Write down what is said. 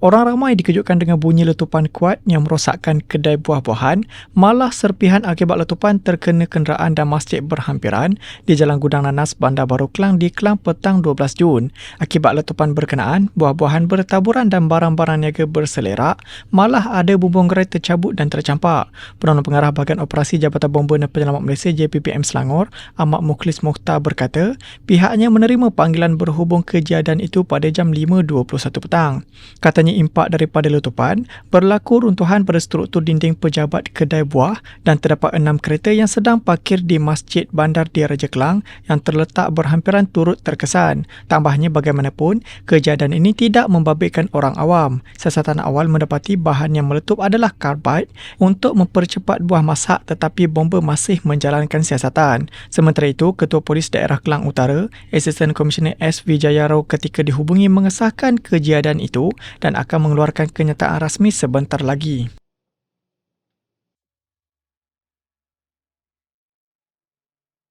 Orang ramai dikejutkan dengan bunyi letupan kuat yang merosakkan kedai buah-buahan, malah serpihan akibat letupan terkena kenderaan dan masjid berhampiran di Jalan Gudang Nanas, Bandar Baru Kelang di Kelang petang 12 Jun. Akibat letupan berkenaan, buah-buahan bertaburan dan barang-barang niaga berselerak, malah ada bumbung gerai tercabut dan tercampak. Perdana Pengarah Bahagian Operasi Jabatan Bomba dan Penyelamat Malaysia JPPM Selangor, Ahmad Mukhlis Mukhtar berkata, pihaknya menerima panggilan berhubung kejadian itu pada jam 5.21 petang. Katanya mengalami impak daripada letupan, berlaku runtuhan pada struktur dinding pejabat kedai buah dan terdapat enam kereta yang sedang parkir di Masjid Bandar Dia Raja Kelang yang terletak berhampiran turut terkesan. Tambahnya bagaimanapun, kejadian ini tidak membabitkan orang awam. Siasatan awal mendapati bahan yang meletup adalah karbide untuk mempercepat buah masak tetapi bomba masih menjalankan siasatan. Sementara itu, Ketua Polis Daerah Kelang Utara, Asisten Komisioner S. Vijayarau ketika dihubungi mengesahkan kejadian itu dan akan mengeluarkan kenyataan rasmi sebentar lagi.